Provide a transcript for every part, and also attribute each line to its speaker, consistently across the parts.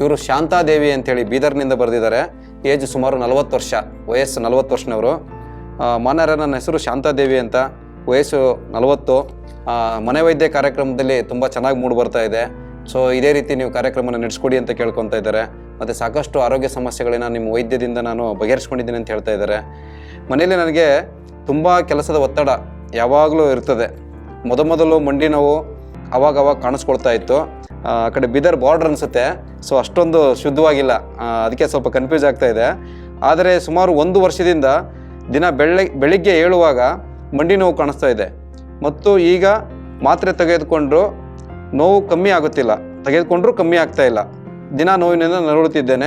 Speaker 1: ಇವರು ಶಾಂತಾದೇವಿ ಅಂತೇಳಿ ಬೀದರ್ನಿಂದ ಬರೆದಿದ್ದಾರೆ. ಏಜ್ ಸುಮಾರು ನಲವತ್ತು ವರ್ಷ, ವಯಸ್ಸು ನಲವತ್ತು ವರ್ಷನವರು. ಮಾನ್ಯರ, ನನ್ನ ಹೆಸರು ಶಾಂತಾದೇವಿ ಅಂತ. ವಯಸ್ಸು ನಲವತ್ತು. ಮನೆ ವೈದ್ಯ ಕಾರ್ಯಕ್ರಮದಲ್ಲಿ ತುಂಬ ಚೆನ್ನಾಗಿ ಮೂಡ್ ಬರ್ತಾ ಇದೆ. ಸೊ, ಇದೇ ರೀತಿ ನೀವು ಕಾರ್ಯಕ್ರಮನ ನಡೆಸ್ಕೊಡಿ ಅಂತ ಕೇಳ್ಕೊತಾ ಇದ್ದಾರೆ. ಮತ್ತು ಸಾಕಷ್ಟು ಆರೋಗ್ಯ ಸಮಸ್ಯೆಗಳನ್ನ ನಿಮ್ಮ ವೈದ್ಯದಿಂದ ನಾನು ಬಗೆಹರಿಸ್ಕೊಂಡಿದ್ದೀನಿ ಅಂತ ಹೇಳ್ತಾ ಇದ್ದಾರೆ. ಮನೆಯಲ್ಲಿ ನನಗೆ ತುಂಬ ಕೆಲಸದ ಒತ್ತಡ ಯಾವಾಗಲೂ ಇರ್ತದೆ. ಮೊದಮೊದಲು ಮಂಡಿ ನೋವು ಅವಾಗವಾಗ ಅವಾಗ ಕಾಣಿಸ್ಕೊಳ್ತಾ ಇತ್ತು. ಆ ಕಡೆ ಬಿದರ್ ಬಾರ್ಡರ್ ಅನ್ಸುತ್ತೆ. ಸೊ ಅಷ್ಟೊಂದು ಶುದ್ಧವಾಗಿಲ್ಲ. ಅದಕ್ಕೆ ಸ್ವಲ್ಪ ಕನ್ಫ್ಯೂಸ್ ಆಗ್ತಾ ಇದೆ. ಆದರೆ ಸುಮಾರು ಒಂದು ವರ್ಷದಿಂದ ದಿನ ಬೆಳ್ಳೆ, ಬೆಳಿಗ್ಗೆ ಏಳುವಾಗ ಮಂಡಿ ನೋವು ಕಾಣಿಸ್ತಾ ಇದೆ. ಮತ್ತು ಈಗ ಮಾತ್ರೆ ತೆಗೆದುಕೊಂಡ್ರು ನೋವು ಕಮ್ಮಿ ಆಗುತ್ತಿಲ್ಲ. ತೆಗೆದುಕೊಂಡ್ರೂ ಕಮ್ಮಿ ಆಗ್ತಾ ಇಲ್ಲ. ದಿನ ನೋವಿನಿಂದ ನರಳುತ್ತಿದ್ದೇನೆ.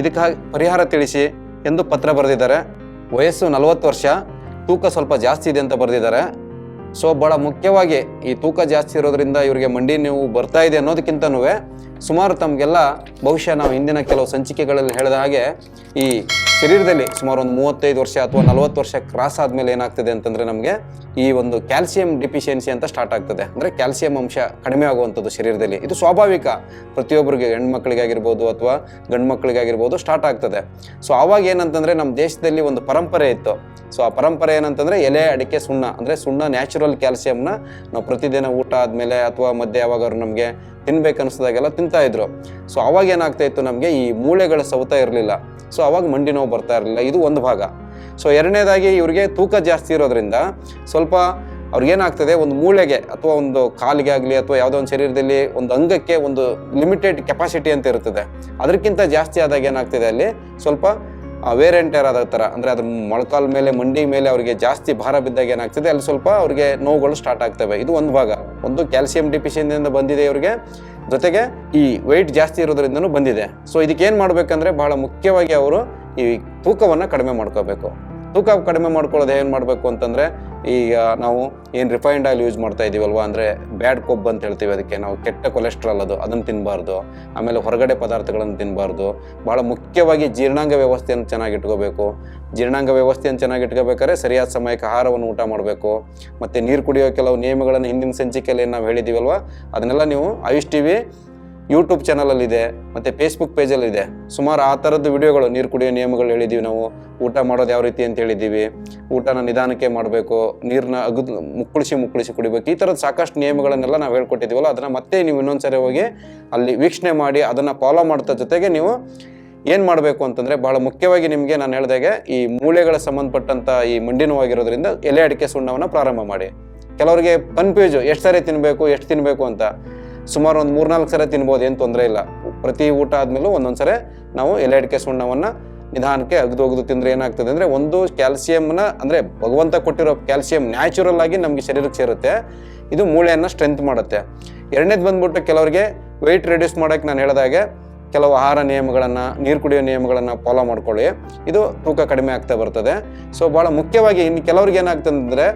Speaker 1: ಇದಕ್ಕಾಗಿ ಪರಿಹಾರ ತಿಳಿಸಿ ಎಂದು ಪತ್ರ ಬರೆದಿದ್ದಾರೆ. ವಯಸ್ಸು ನಲವತ್ತು ವರ್ಷ, ತೂಕ ಸ್ವಲ್ಪ ಜಾಸ್ತಿ ಇದೆ ಅಂತ ಬರೆದಿದ್ದಾರೆ. ಸೊ ಬಹಳ ಮುಖ್ಯವಾಗಿ ಈ ತೂಕ ಜಾಸ್ತಿ ಇರೋದ್ರಿಂದ ಇವರಿಗೆ ಮಂಡಿ ನೋವು ಬರ್ತಾ ಇದೆ ಅನ್ನೋದಕ್ಕಿಂತನೂ ಸುಮಾರು ತಮಗೆಲ್ಲ ಬಹುಶಃ ನಾವು ಹಿಂದಿನ ಕೆಲವು ಸಂಚಿಕೆಗಳಲ್ಲಿ ಹೇಳಿದ ಹಾಗೆ ಈ ಶರೀರದಲ್ಲಿ ಸುಮಾರು ಒಂದು ಮೂವತ್ತೈದು ವರ್ಷ ಅಥವಾ ನಲವತ್ತು ವರ್ಷ ಕ್ರಾಸ್ ಆದಮೇಲೆ ಏನಾಗ್ತದೆ ಅಂತಂದರೆ ನಮಗೆ ಈ ಒಂದು ಕ್ಯಾಲ್ಸಿಯಂ ಡಿಫಿಷಿಯನ್ಸಿ ಅಂತ ಸ್ಟಾರ್ಟ್ ಆಗ್ತದೆ. ಅಂದರೆ ಕ್ಯಾಲ್ಸಿಯಂ ಅಂಶ ಕಡಿಮೆ ಆಗುವಂಥದ್ದು ಶರೀರದಲ್ಲಿ. ಇದು ಸ್ವಾಭಾವಿಕ. ಪ್ರತಿಯೊಬ್ಬರಿಗೆ ಹೆಣ್ಮಕ್ಳಿಗಾಗಿರ್ಬೋದು ಅಥವಾ ಗಂಡು ಮಕ್ಕಳಿಗಾಗಿರ್ಬೋದು ಸ್ಟಾರ್ಟ್ ಆಗ್ತದೆ. ಸೊ ಆವಾಗ ಏನಂತಂದರೆ ನಮ್ಮ ದೇಶದಲ್ಲಿ ಒಂದು ಪರಂಪರೆ ಇತ್ತು. ಸೊ ಆ ಪರಂಪರೆ ಏನಂತಂದರೆ ಎಲೆ, ಅಡಿಕೆ, ಸುಣ್ಣ. ಅಂದರೆ ಸುಣ್ಣ, ನ್ಯಾಚುರಲ್ ಕ್ಯಾಲ್ಸಿಯಂನ ನಾವು ಪ್ರತಿದಿನ ಊಟ ಆದಮೇಲೆ ಅಥವಾ ಮಧ್ಯೆ ಯಾವಾಗಾದ್ರು ನಮಗೆ ತಿನ್ಬೇಕು ಅನಿಸಿದಾಗೆಲ್ಲ ತಿಂತಾ ಇದ್ರು. ಸೊ ಅವಾಗ ಏನಾಗ್ತಾ ಇತ್ತು ನಮಗೆ, ಈ ಮೂಳೆಗಳ ಸೌತ ಇರಲಿಲ್ಲ. ಸೊ ಅವಾಗ ಮಂಡಿ ನೋವು ಬರ್ತಾ ಇರಲಿಲ್ಲ. ಇದು ಒಂದು ಭಾಗ. ಸೊ ಎರಡನೇದಾಗಿ ಇವರಿಗೆ ತೂಕ ಜಾಸ್ತಿ ಇರೋದ್ರಿಂದ ಸ್ವಲ್ಪ ಅವ್ರಿಗೇನಾಗ್ತದೆ ಒಂದು ಮೂಳೆಗೆ ಅಥವಾ ಒಂದು ಕಾಲಿಗೆ ಆಗಲಿ ಅಥವಾ ಯಾವುದೋ ಒಂದು ಶರೀರದಲ್ಲಿ ಒಂದು ಅಂಗಕ್ಕೆ ಒಂದು ಲಿಮಿಟೆಡ್ ಕೆಪಾಸಿಟಿ ಅಂತ ಇರ್ತದೆ. ಅದಕ್ಕಿಂತ ಜಾಸ್ತಿ ಆದಾಗ ಏನಾಗ್ತದೆ ಅಲ್ಲಿ ಸ್ವಲ್ಪ ವೇರ್ ಆದ ಥರ ಅಂದರೆ ಅದ್ರ ಮೊಳಕಾಲ ಮೇಲೆ, ಮಂಡಿ ಮೇಲೆ ಅವರಿಗೆ ಜಾಸ್ತಿ ಭಾರ ಬಿದ್ದಾಗ ಏನಾಗ್ತದೆ? ಅಲ್ಲಿ ಸ್ವಲ್ಪ ಅವರಿಗೆ ನೋವುಗಳು ಸ್ಟಾರ್ಟ್ ಆಗ್ತವೆ. ಇದು ಒಂದು ಭಾಗ. ಒಂದು ಕ್ಯಾಲ್ಸಿಯಂ ಡಿಫಿಷಿಯನ್ಸಿಯಿಂದ ಬಂದಿದೆ ಇವರಿಗೆ. ಜೊತೆಗೆ ಈ ವೆಯ್ಟ್ ಜಾಸ್ತಿ ಇರೋದ್ರಿಂದನೂ ಬಂದಿದೆ. ಸೊ ಇದಕ್ಕೆ ಏನು ಮಾಡಬೇಕಂದ್ರೆ ಬಹಳ ಮುಖ್ಯವಾಗಿ ಅವರು ಈ ತೂಕವನ್ನು ಕಡಿಮೆ ಮಾಡ್ಕೋಬೇಕು. ತೂಕ ಕಡಿಮೆ ಮಾಡ್ಕೊಳ್ಳೋದು ಏನು ಮಾಡಬೇಕು ಅಂತಂದರೆ, ಈಗ ನಾವು ಏನು ರಿಫೈನ್ಡ್ ಆಯಿಲ್ ಯೂಸ್ ಮಾಡ್ತಾ ಇದೀವಲ್ವ ಅಂದರೆ ಬ್ಯಾಡ್ ಕೊಬ್ಬು ಅಂತ ಹೇಳ್ತೀವಿ ಅದಕ್ಕೆ, ನಾವು ಕೆಟ್ಟ ಕೊಲೆಸ್ಟ್ರಾಲ್ ಅದು, ಅದನ್ನು ತಿನ್ನಬಾರ್ದು ಆಮೇಲೆ ಹೊರಗಡೆ ಪದಾರ್ಥಗಳನ್ನು ತಿನ್ನಬಾರ್ದು ಭಾಳ ಮುಖ್ಯವಾಗಿ ಜೀರ್ಣಾಂಗ ವ್ಯವಸ್ಥೆಯನ್ನು ಚೆನ್ನಾಗಿಟ್ಕೋಬೇಕು ಜೀರ್ಣಾಂಗ ವ್ಯವಸ್ಥೆಯನ್ನು ಚೆನ್ನಾಗಿ ಇಟ್ಕೋಬೇಕಾದ್ರೆ ಸರಿಯಾದ ಸಮಯಕ್ಕೆ ಆಹಾರವನ್ನು ಊಟ ಮಾಡಬೇಕು. ಮತ್ತು ನೀರು ಕುಡಿಯೋ ಕೆಲವು ನಿಯಮಗಳನ್ನು ಹಿಂದಿನ ಸಂಚಿಕೆಯಲ್ಲಿ ನಾವು ಹೇಳಿದ್ದೀವಲ್ವ ಅದನ್ನೆಲ್ಲ ನೀವು ಆಯುಷ್ ಟಿ ವಿ ಯೂಟ್ಯೂಬ್ ಚಾನಲಲ್ಲಿದೆ ಮತ್ತು ಫೇಸ್ಬುಕ್ ಪೇಜಲ್ಲಿದೆ ಸುಮಾರು ಆ ಥರದ್ದು ವಿಡಿಯೋಗಳು ನೀರು ಕುಡಿಯೋ ನಿಯಮಗಳು ಹೇಳಿದ್ದೀವಿ ನಾವು. ಊಟ ಮಾಡೋದು ಯಾವ ರೀತಿ ಅಂತ ಹೇಳಿದ್ದೀವಿ ಊಟನ ನಿಧಾನಕ್ಕೆ ಮಾಡಬೇಕು ನೀರನ್ನ ಅಗದು ಮುಕ್ಕಳಿಸಿ ಮುಕ್ಕಳಿಸಿ ಕುಡಿಬೇಕು. ಈ ಥರದ ಸಾಕಷ್ಟು ನಿಯಮಗಳನ್ನೆಲ್ಲ ನಾವು ಹೇಳ್ಕೊಟ್ಟಿದ್ದೀವಲ್ಲ ಅದನ್ನು ಮತ್ತೆ ನೀವು ಇನ್ನೊಂದ್ಸರಿ ಹೋಗಿ ಅಲ್ಲಿ ವೀಕ್ಷಣೆ ಮಾಡಿ, ಅದನ್ನು ಫಾಲೋ ಮಾಡ್ತಾ ಜೊತೆಗೆ ನೀವು ಏನು ಮಾಡಬೇಕು ಅಂತಂದರೆ ಭಾಳ ಮುಖ್ಯವಾಗಿ ನಿಮಗೆ ನಾನು ಹೇಳಿದಾಗೆ, ಈ ಮೂಳೆಗಳ ಸಂಬಂಧಪಟ್ಟಂಥ ಈ ಮಂಡಿ ನೋವಾಗಿರೋದ್ರಿಂದ ಎಲೆ ಅಡಿಕೆ ಸುಣ್ಣವನ್ನು ಪ್ರಾರಂಭ ಮಾಡಿ. ಕೆಲವರಿಗೆ ಕನ್ಫ್ಯೂಸು ಎಷ್ಟು ಸರಿ ತಿನ್ನಬೇಕು ಎಷ್ಟು ತಿನ್ನಬೇಕು ಅಂತ. ಸುಮಾರು ಒಂದು ಮೂರ್ನಾಲ್ಕು ಸರಿ ತಿನ್ಬೋದು, ಏನು ತೊಂದರೆ ಇಲ್ಲ. ಪ್ರತಿ ಊಟ ಆದಮೇಲೂ ಒಂದೊಂದು ಸರಿ ನಾವು ಎಲೆ ಅಡಿಕೆ ಸುಣ್ಣವನ್ನು ನಿಧಾನಕ್ಕೆ ಅಗ್ದು ಒಗ್ದು ತಿಂದರೆ ಏನಾಗ್ತದೆ ಅಂದರೆ ಒಂದು ಕ್ಯಾಲ್ಸಿಯಂನ ಅಂದರೆ ಭಗವಂತ ಕೊಟ್ಟಿರೋ ಕ್ಯಾಲ್ಸಿಯಂ ನ್ಯಾಚುರಲ್ ಆಗಿ ನಮಗೆ ಶರೀರಕ್ಕೆ ಸೇರುತ್ತೆ. ಇದು ಮೂಳೆಯನ್ನು ಸ್ಟ್ರೆಂತ್ ಮಾಡುತ್ತೆ. ಎರಡನೇದು ಬಂದ್ಬಿಟ್ಟು ಕೆಲವರಿಗೆ ವೆಯ್ಟ್ ರಿಡ್ಯೂಸ್ ಮಾಡೋಕ್ಕೆ ನಾನು ಹೇಳಿದಾಗೆ ಕೆಲವು ಆಹಾರ ನಿಯಮಗಳನ್ನು, ನೀರು ಕುಡಿಯೋ ನಿಯಮಗಳನ್ನು ಫಾಲೋ ಮಾಡ್ಕೊಳ್ಳಿ. ಇದು ತೂಕ ಕಡಿಮೆ ಆಗ್ತಾ ಬರ್ತದೆ. ಸೊ ಭಾಳ ಮುಖ್ಯವಾಗಿ ಇನ್ನು ಕೆಲವ್ರಿಗೆ ಏನಾಗ್ತದೆ ಅಂದರೆ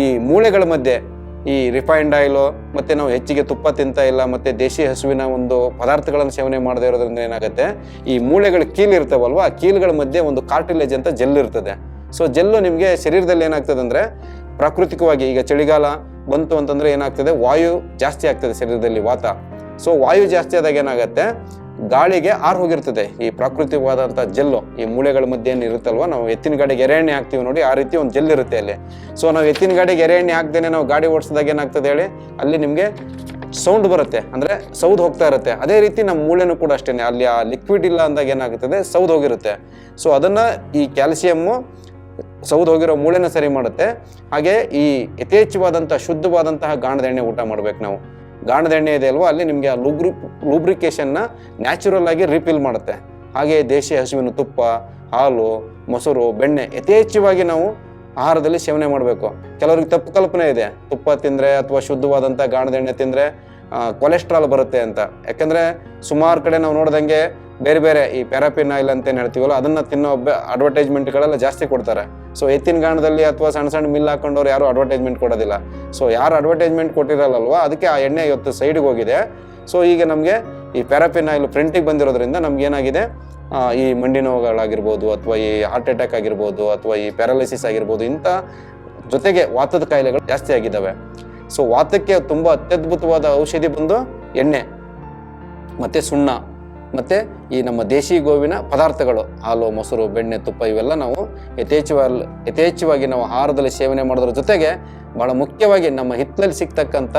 Speaker 1: ಈ ಮೂಳೆಗಳ ಮಧ್ಯೆ ಈ ರಿಫೈನ್ಡ್ ಆಯಿಲು ಮತ್ತು ನಾವು ಹೆಚ್ಚಿಗೆ ತುಪ್ಪ ತಿಂತಾ ಇಲ್ಲ, ಮತ್ತು ದೇಶಿ ಹಸುವಿನ ಒಂದು ಪದಾರ್ಥಗಳನ್ನು ಸೇವನೆ ಮಾಡದೇ ಇರೋದ್ರಿಂದ ಏನಾಗುತ್ತೆ, ಈ ಮೂಳೆಗಳು ಕೀಲ್ ಇರ್ತಾವಲ್ವ, ಆ ಕೀಲುಗಳ ಮಧ್ಯೆ ಒಂದು ಕಾರ್ಟಿಲೇಜ್ ಅಂತ ಜೆಲ್ ಇರ್ತದೆ. ಸೊ ಜೆಲ್ಲು ನಿಮಗೆ ಶರೀರದಲ್ಲಿ ಏನಾಗ್ತದೆ ಅಂದರೆ, ಪ್ರಾಕೃತಿಕವಾಗಿ ಈಗ ಚಳಿಗಾಲ ಬಂತು ಅಂತಂದರೆ ಏನಾಗ್ತದೆ, ವಾಯು ಜಾಸ್ತಿ ಆಗ್ತದೆ ಶರೀರದಲ್ಲಿ ವಾತ. ಸೊ ವಾಯು ಜಾಸ್ತಿ ಆದಾಗ ಏನಾಗುತ್ತೆ ಗಾಳಿಗೆ ಆರ್ ಹೋಗಿರ್ತದೆ. ಈ ಪ್ರಾಕೃತಿಕವಾದಂಥ ಜೆಲ್ಲು, ಈ ಮೂಳೆಗಳ ಮಧ್ಯೆ ಏನು ಇರುತ್ತಲ್ವ? ನಾವು ಎತ್ತಿನ ಗಾಡಿಗೆ ಎರೆಎಣ್ಣೆ ಹಾಕ್ತೀವಿ ನೋಡಿ, ಆ ರೀತಿ ಒಂದು ಜೆಲ್ ಇರುತ್ತೆ ಅಲ್ಲಿ. ಸೊ ನಾವು ಎತ್ತಿನ ಗಾಡಿಗೆ ಎರೆಎಣ್ಣೆ ಹಾಕ್ದೇನೆ ನಾವು ಗಾಡಿ ಓಡಿಸಿದಾಗ ಏನಾಗ್ತದೆ ಹೇಳಿ? ಅಲ್ಲಿ ನಿಮಗೆ ಸೌಂಡ್ ಬರುತ್ತೆ. ಅಂದರೆ ಸೌದ್ ಹೋಗ್ತಾ ಇರುತ್ತೆ. ಅದೇ ರೀತಿ ನಮ್ಮ ಮೂಳೆನೂ ಕೂಡ ಅಷ್ಟೇ ಅಲ್ಲಿ ಆ ಲಿಕ್ವಿಡ್ ಇಲ್ಲ ಅಂದಾಗ ಏನಾಗುತ್ತದೆ ಸೌದ್ ಹೋಗಿರುತ್ತೆ. ಸೊ ಅದನ್ನು ಈ ಕ್ಯಾಲ್ಸಿಯಮ್ಮು ಸೌದ್ ಹೋಗಿರೋ ಮೂಳೆನ ಸರಿ ಮಾಡುತ್ತೆ. ಹಾಗೆ ಈ ಯಥೇಚ್ಛವಾದಂಥ ಶುದ್ಧವಾದಂತಹ ಗಾಣದ ಎಣ್ಣೆ ಊಟ ಮಾಡ್ಬೇಕು ನಾವು. ಗಾಣದ ಎಣ್ಣೆ ಇದೆ ಅಲ್ವಾ? ಅಲ್ಲಿ ನಿಮಗೆ ಆ ಲುಬ್ರಿ ಲೂಬ್ರಿಕೇಶನ್ನ ನ್ಯಾಚುರಲ್ ಆಗಿ ರಿಫಿಲ್ ಮಾಡುತ್ತೆ. ಹಾಗೆ ದೇಶಿ ಹಸುವಿನ ತುಪ್ಪ, ಹಾಲು, ಮೊಸರು, ಬೆಣ್ಣೆ ಯಥೇಚ್ಛವಾಗಿ ನಾವು ಆಹಾರದಲ್ಲಿ ಸೇವನೆ ಮಾಡಬೇಕು. ಕೆಲವರಿಗೆ ತಪ್ಪು ಕಲ್ಪನೆ ಇದೆ. ತುಪ್ಪ ತಿಂದರೆ ಅಥವಾ ಶುದ್ಧವಾದಂಥ ಗಾಣದ ಎಣ್ಣೆ ತಿಂದರೆ ಕೊಲೆಸ್ಟ್ರಾಲ್ ಬರುತ್ತೆ ಅಂತ. ಯಾಕಂದರೆ ಸುಮಾರು ಕಡೆ ನಾವು ನೋಡ್ದಂಗೆ ಬೇರೆ ಬೇರೆ ಈ ಪ್ಯಾರಾಪಿನ್ ಆಯಿಲ್ ಅಂತ ಏನು ಹೇಳ್ತೀವಲ್ಲ, ಅದನ್ನು ತಿನ್ನೋ ಅಡ್ವರ್ಟೈಸ್ಮೆಂಟ್ಗಳೆಲ್ಲ ಜಾಸ್ತಿ ಕೊಡ್ತಾರೆ. ಸೊ ಎತ್ತಿನ ಗಾಣದಲ್ಲಿ ಅಥವಾ ಸಣ್ಣ ಸಣ್ಣ ಮಿಲ್ ಹಾಕೊಂಡವ್ರು ಯಾರು ಅಡ್ವರ್ಟೈಸ್ಮೆಂಟ್ ಕೊಡೋದಿಲ್ಲ. ಸೊ ಯಾರು ಅಡ್ವರ್ಟೈಸ್ಮೆಂಟ್ ಕೊಟ್ಟಿರಲ್ಲಲ್ವಾ ಅದಕ್ಕೆ ಆ ಎಣ್ಣೆ ಇವತ್ತು ಸೈಡ್ಗೆ ಹೋಗಿದೆ. ಸೊ ಈಗ ನಮಗೆ ಈ ಪ್ಯಾರಾಪಿನ್ ಆಯಿಲ್ ಪ್ರಿಂಟಿಗೆ ಬಂದಿರೋದ್ರಿಂದ ನಮ್ಗೆ ಏನಾಗಿದೆ? ಈ ಮಂಡಿ ನೋವುಗಳಾಗಿರ್ಬೋದು ಅಥವಾ ಈ ಹಾರ್ಟ್ ಅಟ್ಯಾಕ್ ಆಗಿರ್ಬೋದು ಅಥವಾ ಈ ಪ್ಯಾರಾಲಿಸಿಸ್ ಆಗಿರ್ಬೋದು, ಇಂಥ ಜೊತೆಗೆ ವಾತದ ಕಾಯಿಲೆಗಳು ಜಾಸ್ತಿ ಆಗಿದ್ದಾವೆ. ಸೊ ವಾತಕ್ಕೆ ತುಂಬ ಅತ್ಯದ್ಭುತವಾದ ಔಷಧಿ ಬಂದು ಎಣ್ಣೆ, ಮತ್ತು ಸುಣ್ಣ. ಮತ್ತು ಈ ನಮ್ಮ ದೇಶಿ ಗೋವಿನ ಪದಾರ್ಥಗಳು, ಹಾಲು, ಮೊಸರು, ಬೆಣ್ಣೆ, ತುಪ್ಪ ಇವೆಲ್ಲ ನಾವು ಯಥೇಚ್ಛವಾಗಿ ಯಥೇಚ್ಛವಾಗಿ ನಾವು ಆಹಾರದಲ್ಲಿ ಸೇವನೆ ಮಾಡೋದ್ರ ಜೊತೆಗೆ ಭಾಳ ಮುಖ್ಯವಾಗಿ ನಮ್ಮ ಹಿತ್ತಲಲ್ಲಿ ಸಿಗ್ತಕ್ಕಂಥ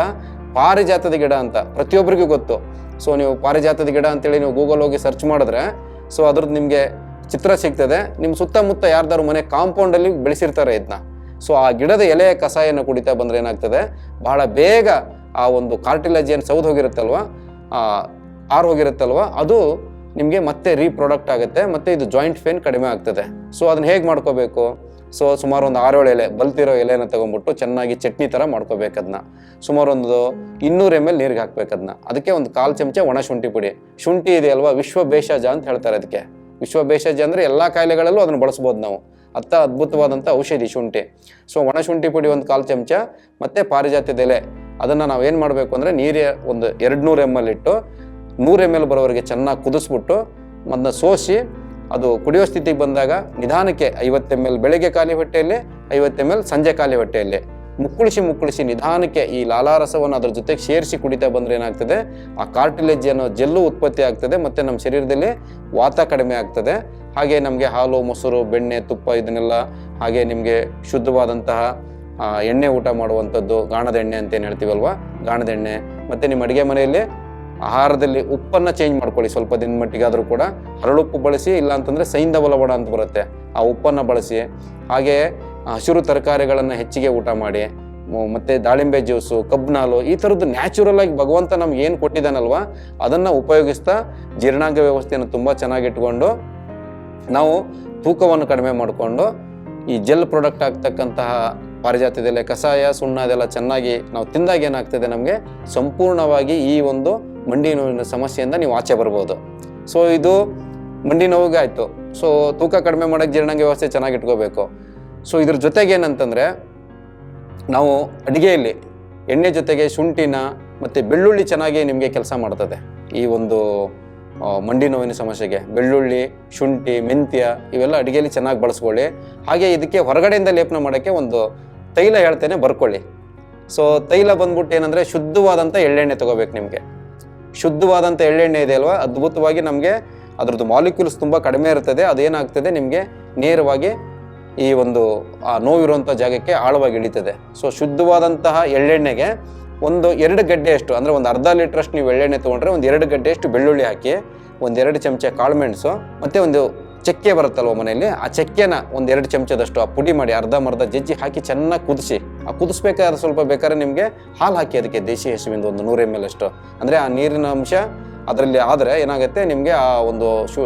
Speaker 1: ಪಾರಿಜಾತದ ಗಿಡ ಅಂತ ಪ್ರತಿಯೊಬ್ಬರಿಗೂ ಗೊತ್ತು. ಸೊ ನೀವು ಪಾರಿಜಾತದ ಗಿಡ ಅಂತೇಳಿ ನೀವು ಗೂಗಲ್ ಹೋಗಿ ಸರ್ಚ್ ಮಾಡಿದ್ರೆ ಸೊ ಅದ್ರದ್ದು ನಿಮಗೆ ಚಿತ್ರ ಸಿಗ್ತದೆ. ನಿಮ್ಮ ಸುತ್ತಮುತ್ತ ಯಾರ್ದಾರು ಮನೆ ಕಾಂಪೌಂಡಲ್ಲಿ ಬೆಳೆಸಿರ್ತಾರೆ ಇದನ್ನ. ಸೊ ಆ ಗಿಡದ ಎಲೆಯ ಕಸಾಯನ್ನು ಕುಡಿತಾ ಬಂದರೆ ಏನಾಗ್ತದೆ? ಬಹಳ ಬೇಗ ಆ ಒಂದು ಕಾರ್ಟಿಲಜಿಯನ್ನು ಸೌದು ಹೋಗಿರುತ್ತಲ್ವ? ಆರು ಹೋಗಿರುತ್ತಲ್ವ? ಅದು ನಿಮಗೆ ಮತ್ತೆ ರೀಪ್ರೊಡಕ್ಟ್ ಆಗುತ್ತೆ, ಮತ್ತೆ ಇದು ಜಾಯಿಂಟ್ ಪೇನ್ ಕಡಿಮೆ ಆಗ್ತದೆ. ಸೊ ಅದನ್ನ ಹೇಗೆ ಮಾಡ್ಕೋಬೇಕು? ಸೊ ಸುಮಾರು ಒಂದು ಆರೇಳು ಎಲೆ, ಬಲ್ತಿರೋ ಎಲೆನ ತಗೊಂಡ್ಬಿಟ್ಟು ಚೆನ್ನಾಗಿ ಚಟ್ನಿ ಥರ ಮಾಡ್ಕೋಬೇಕು ಅದನ್ನ ಸುಮಾರು ಒಂದು ಇನ್ನೂರು ಎಂ ಎಲ್ ನೀರಿಗೆ ಹಾಕ್ಬೇಕು ಅದನ್ನ ಅದಕ್ಕೆ ಒಂದು ಕಾಲು ಚಮಚ ಒಣ ಶುಂಠಿ ಪುಡಿ. ಶುಂಠಿ ಇದೆಯಲ್ವಾ? ವಿಶ್ವ ಬೇಷಜ ಅಂತ ಹೇಳ್ತಾರೆ ಅದಕ್ಕೆ. ವಿಶ್ವ ಬೇಷಜ ಅಂದರೆ ಎಲ್ಲ ಕಾಯಿಲೆಗಳಲ್ಲೂ ಅದನ್ನು ಬಳಸ್ಬೋದು ನಾವು. ಅತ್ತ ಅದ್ಭುತವಾದಂಥ ಔಷಧಿ ಶುಂಠಿ. ಸೊ ಒಣ ಶುಂಠಿ ಪುಡಿ ಒಂದು ಕಾಲು ಚಮಚ, ಮತ್ತು ಪಾರಿಜಾತದ ಎಲೆ. ಅದನ್ನು ನಾವು ಏನು ಮಾಡಬೇಕು ಅಂದರೆ ನೀರೇ ಒಂದು ಎರಡು ನೂರು ಎಂ ಎಲ್ ಇಟ್ಟು ನೂರು ಎಂ ಎಲ್ ಬರೋವರೆಗೆ ಚೆನ್ನಾಗಿ ಕುದಿಸ್ಬಿಟ್ಟು ಅದನ್ನ ಸೋಸಿ ಅದು ಕುಡಿಯೋ ಸ್ಥಿತಿಗೆ ಬಂದಾಗ ನಿಧಾನಕ್ಕೆ ಐವತ್ತು ಎಂ ಎಲ್ ಬೆಳಗ್ಗೆ ಖಾಲಿ ಹೊಟ್ಟೆಯಲ್ಲಿ, ಐವತ್ತು ಎಂ ಎಲ್ ಸಂಜೆ ಖಾಲಿ ಹೊಟ್ಟೆಯಲ್ಲಿ. ಮುಕ್ಕುಳಿಸಿ ಮುಕ್ಕುಳಿಸಿ ನಿಧಾನಕ್ಕೆ ಈ ಲಾಲಾರಸವನ್ನು ಅದರ ಜೊತೆಗೆ ಸೇರಿಸಿ ಕುಡಿತಾ ಬಂದರೆ ಏನಾಗ್ತದೆ? ಆ ಕಾರ್ಟಿಲೇಜ್ ಅನ್ನೋ ಜೆಲ್ಲು ಉತ್ಪತ್ತಿ ಆಗ್ತದೆ, ಮತ್ತು ನಮ್ಮ ಶರೀರದಲ್ಲಿ ವಾತ ಕಡಿಮೆ ಆಗ್ತದೆ. ಹಾಗೆ ನಮಗೆ ಹಾಲು, ಮೊಸರು, ಬೆಣ್ಣೆ, ತುಪ್ಪ ಇದನ್ನೆಲ್ಲ ಹಾಗೆ ನಿಮಗೆ ಶುದ್ಧವಾದಂತಹ ಎಣ್ಣೆ ಊಟ ಮಾಡುವಂಥದ್ದು, ಗಾಣದ ಎಣ್ಣೆ ಅಂತ ಏನು ಹೇಳ್ತೀವಲ್ವಾ? ಗಾಣದ ಎಣ್ಣೆ. ಮತ್ತು ನಿಮ್ಮ ಅಡುಗೆ ಮನೆಯಲ್ಲಿ ಆಹಾರದಲ್ಲಿ ಉಪ್ಪನ್ನು ಚೇಂಜ್ ಮಾಡ್ಕೊಳ್ಳಿ. ಸ್ವಲ್ಪ ದಿನ ಮಟ್ಟಿಗೆ ಆದರೂ ಕೂಡ ಹರಳುಪ್ಪು ಬಳಸಿ ಇಲ್ಲ ಅಂತಂದ್ರೆ ಸೈಂಧವ ಲವಣ ಅಂತ ಬರುತ್ತೆ ಆ ಉಪ್ಪನ್ನು ಬಳಸಿ. ಹಾಗೆ ಹಸಿರು ತರಕಾರಿಗಳನ್ನು ಹೆಚ್ಚಿಗೆ ಊಟ ಮಾಡಿ. ಮತ್ತು ಮತ್ತೆ ದಾಳಿಂಬೆ ಜ್ಯೂಸು ಕಬ್ನಾಲು ಈ ಥರದ್ದು ನ್ಯಾಚುರಲ್ ಆಗಿ ಭಗವಂತ ನಮ್ಗೆ ಏನು ಕೊಟ್ಟಿದ್ದಾನಲ್ವ, ಅದನ್ನು ಉಪಯೋಗಿಸ್ತಾ ಜೀರ್ಣಾಂಗ ವ್ಯವಸ್ಥೆಯನ್ನು ತುಂಬ ಚೆನ್ನಾಗಿಟ್ಕೊಂಡು ನಾವು ತೂಕವನ್ನು ಕಡಿಮೆ ಮಾಡಿಕೊಂಡು ಈ ಜೆಲ್ ಪ್ರಾಡಕ್ಟ್ ಆಗ್ತಕ್ಕಂತಹ ಪಾರಿಜಾತದೆಲೆ ಕಷಾಯ, ಸುಣ್ಣ ಅದೆಲ್ಲ ಚೆನ್ನಾಗಿ ನಾವು ತಿಂದಾಗ ಏನಾಗ್ತದೆ ನಮಗೆ, ಸಂಪೂರ್ಣವಾಗಿ ಈ ಒಂದು ಮಂಡಿ ನೋವಿನ ಸಮಸ್ಯೆಯಿಂದ ನೀವು ಆಚೆ ಬರ್ಬೋದು. ಸೊ ಇದು ಮಂಡಿ ನೋವಿಗೆ ಆಯಿತು. ಸೊ ತೂಕ ಕಡಿಮೆ ಮಾಡೋಕ್ಕೆ ಜೀರ್ಣಾಂಗ ವ್ಯವಸ್ಥೆ ಚೆನ್ನಾಗಿ ಇಟ್ಕೋಬೇಕು. ಸೊ ಇದ್ರ ಜೊತೆಗೆ ಏನಂತಂದರೆ, ನಾವು ಅಡುಗೆಯಲ್ಲಿ ಎಣ್ಣೆ ಜೊತೆಗೆ ಶುಂಠಿನ ಮತ್ತು ಬೆಳ್ಳುಳ್ಳಿ ಚೆನ್ನಾಗಿ ನಿಮಗೆ ಕೆಲಸ ಮಾಡ್ತದೆ. ಈ ಒಂದು ಮಂಡಿ ನೋವಿನ ಸಮಸ್ಯೆಗೆ. ಬೆಳ್ಳುಳ್ಳಿ, ಶುಂಠಿ, ಮೆಂತ್ಯ ಇವೆಲ್ಲ ಅಡುಗೆಯಲ್ಲಿ ಚೆನ್ನಾಗಿ ಬಳಸ್ಕೊಳ್ಳಿ. ಹಾಗೆ ಇದಕ್ಕೆ ಹೊರಗಡೆಯಿಂದ ಲೇಪನ ಮಾಡೋಕ್ಕೆ ಒಂದು ತೈಲ ಹೇಳ್ತೇನೆ ಬರ್ಕೊಳ್ಳಿ. ಸೊ ತೈಲ ಬಂದ್ಬಿಟ್ಟು ಏನಂದರೆ ಶುದ್ಧವಾದಂಥ ಎಳ್ಳೆಣ್ಣೆ ತಗೋಬೇಕು ನಿಮಗೆ. ಶುದ್ಧವಾದಂಥ ಎಳ್ಳೆಣ್ಣೆ ಇದೆ ಅಲ್ವಾ? ಅದ್ಭುತವಾಗಿ ನಮಗೆ ಅದರದ್ದು ಮಾಲಿಕ್ಯೂಲ್ಸ್ ತುಂಬ ಕಡಿಮೆ ಇರ್ತದೆ. ಅದೇನಾಗ್ತದೆ? ನಿಮಗೆ ನೇರವಾಗಿ ಈ ಒಂದು, ಆ ನೋವಿರುವಂಥ ಜಾಗಕ್ಕೆ ಆಳವಾಗಿ ಇಳಿತದೆ. ಸೊ ಶುದ್ಧವಾದಂತಹ ಎಳ್ಳೆಣ್ಣೆಗೆ ಒಂದು ಎರಡು ಗಡ್ಡೆಯಷ್ಟು ಅಂದರೆ ಒಂದು ಅರ್ಧ ಲೀಟ್ರಷ್ಟು ನೀವು ಎಳ್ಳೆಣ್ಣೆ ತೊಗೊಂಡ್ರೆ ಒಂದು ಎರಡು ಗಡ್ಡೆಯಷ್ಟು ಬೆಳ್ಳುಳ್ಳಿ ಹಾಕಿ, ಒಂದೆರಡು ಚಮಚ ಕಾಳುಮೆಣಸು ಮತ್ತು ಒಂದು ಚಕ್ಕೆ ಬರುತ್ತಲ್ವ ಮನೆಯಲ್ಲಿ? ಆ ಚಕ್ಕೆನ ಒಂದು ಎರಡು ಚಮಚದಷ್ಟು ಆ ಪುಡಿ ಮಾಡಿ ಅರ್ಧ ಮರ್ಧ ಜಜ್ಜಿ ಹಾಕಿ ಚೆನ್ನಾಗಿ ಕುದಿಸಿ. ಆ ಕುದಿಸ್ಬೇಕಾದ್ರೆ ಸ್ವಲ್ಪ ಬೇಕಾದ್ರೆ ನಿಮಗೆ ಹಾಲು ಹಾಕಿ ಅದಕ್ಕೆ ದೇಶಿ ಹಸುವಿಂದ ಒಂದು ನೂರು ಎಂ ಎಲ್ ಅಷ್ಟು. ಅಂದರೆ ಆ ನೀರಿನ ಅಂಶ ಅದರಲ್ಲಿ ಆದರೆ ಏನಾಗುತ್ತೆ ನಿಮಗೆ ಆ ಒಂದು ಶು,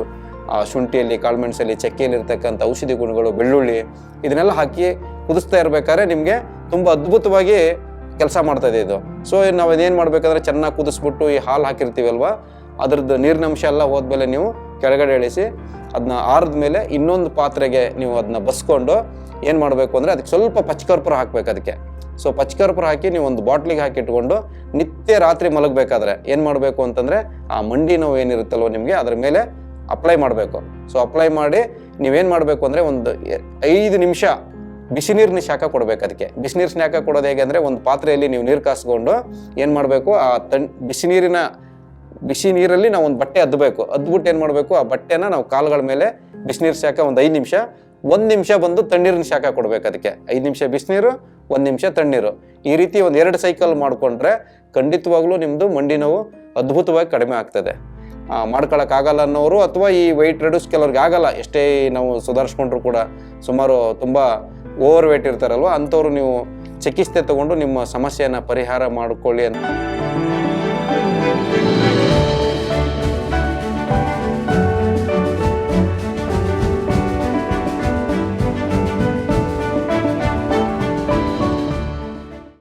Speaker 1: ಆ ಶುಂಠಿಯಲ್ಲಿ, ಕಾಳುಮೆಣಸಲ್ಲಿ, ಚಕ್ಕೆಯಲ್ಲಿ ಇರ್ತಕ್ಕಂಥ ಔಷಧಿ ಗುಣಗಳು, ಬೆಳ್ಳುಳ್ಳಿ ಇದನ್ನೆಲ್ಲ ಹಾಕಿ ಕುದಿಸ್ತಾ ಇರಬೇಕಾದ್ರೆ ನಿಮಗೆ ತುಂಬ ಅದ್ಭುತವಾಗಿ ಕೆಲಸ ಮಾಡ್ತಾಯಿದೆ ಇದು. ಸೊ ನಾವು ಅದೇನು ಮಾಡಬೇಕಂದ್ರೆ ಚೆನ್ನಾಗಿ ಕುದಿಸ್ಬಿಟ್ಟು ಈ ಹಾಲು ಹಾಕಿರ್ತೀವಲ್ವ? ಅದ್ರದ್ದು ನೀರಿನ ಅಂಶ ಎಲ್ಲ ಹೋದ್ಮೇಲೆ ನೀವು ಕೆಳಗಡೆ ಇಳಿಸಿ ಅದನ್ನ ಆರಿದ ಮೇಲೆ ಇನ್ನೊಂದು ಪಾತ್ರೆಗೆ ನೀವು ಅದನ್ನ ಬಸ್ಕೊಂಡು ಏನು ಮಾಡಬೇಕು ಅಂದರೆ ಅದಕ್ಕೆ ಸ್ವಲ್ಪ ಪಚ್ಕರ್ಪುರ ಹಾಕ್ಬೇಕು ಅದಕ್ಕೆ. ಸೊ ಪಚ್ಕರ್ಪುರ ಹಾಕಿ ನೀವು ಒಂದು ಬಾಟ್ಲಿಗೆ ಹಾಕಿಟ್ಕೊಂಡು ನಿತ್ಯ ರಾತ್ರಿ ಮಲಗಬೇಕಾದ್ರೆ ಏನು ಮಾಡಬೇಕು ಅಂತಂದರೆ ಆ ಮಂಡಿ ನೋವು ಏನಿರುತ್ತಲ್ವ ನಿಮಗೆ ಅದ್ರ ಮೇಲೆ ಅಪ್ಲೈ ಮಾಡಬೇಕು. ಸೊ ಅಪ್ಲೈ ಮಾಡಿ ನೀವೇನು ಮಾಡಬೇಕು ಅಂದರೆ ಒಂದು ಐದು ನಿಮಿಷ ಬಿಸಿ ನೀರಿನ ಶಾಖ ಕೊಡಬೇಕು ಅದಕ್ಕೆ. ಬಿಸಿ ನೀರು ಶಾಖ ಕೊಡೋದು ಹೇಗೆ ಅಂದರೆ ಒಂದು ಪಾತ್ರೆಯಲ್ಲಿ ನೀವು ನೀರು ಕಾಸ್ಕೊಂಡು ಏನು ಮಾಡಬೇಕು ಆ ತಣ್ ಬಿಸಿ ನೀರಿನ ಬಿಸಿ ನೀರಲ್ಲಿ ನಾವು ಒಂದು ಬಟ್ಟೆ ಅದ್ದಬೇಕು ಅದ್ಬಿಟ್ಟು ಏನು ಮಾಡಬೇಕು? ಆ ಬಟ್ಟೆನ ನಾವು ಕಾಲುಗಳ ಮೇಲೆ ಬಿಸಿನೀರು ಶಾಖ ಒಂದು ಐದು ನಿಮಿಷ, ಒಂದು ನಿಮಿಷ ಬಂದು ತಣ್ಣೀರಿನ ಶಾಖ ಕೊಡಬೇಕು ಅದಕ್ಕೆ ಐದು ನಿಮಿಷ ಬಿಸಿನೀರು ಒಂದು ನಿಮಿಷ ತಣ್ಣೀರು. ಈ ರೀತಿ ಒಂದು ಎರಡು ಸೈಕಲ್ ಮಾಡಿಕೊಂಡ್ರೆ ಖಂಡಿತವಾಗ್ಲೂ ನಿಮ್ಮದು ಮಂಡಿ ನೋವು ಅದ್ಭುತವಾಗಿ ಕಡಿಮೆ ಆಗ್ತದೆ. ಮಾಡ್ಕೊಳಕ್ಕಾಗಲ್ಲ ಅನ್ನೋರು ಅಥವಾ ಈ ವೆಯ್ಟ್ ರೆಡ್ಯೂಸ್ ಕೆಲವ್ರಿಗೆ ಆಗಲ್ಲ. ಎಷ್ಟೇ ನಾವು ಸುಧಾರಿಸ್ಕೊಂಡ್ರು ಕೂಡ ಸುಮಾರು ತುಂಬ ಓವರ್ ವೇಟ್ ಇರ್ತಾರಲ್ವ, ಅಂಥವ್ರು ನೀವು ಚಿಕಿತ್ಸೆ ತಗೊಂಡು ನಿಮ್ಮ ಸಮಸ್ಯೆಯನ್ನು ಪರಿಹಾರ ಮಾಡಿಕೊಳ್ಳಿ ಅಂತ.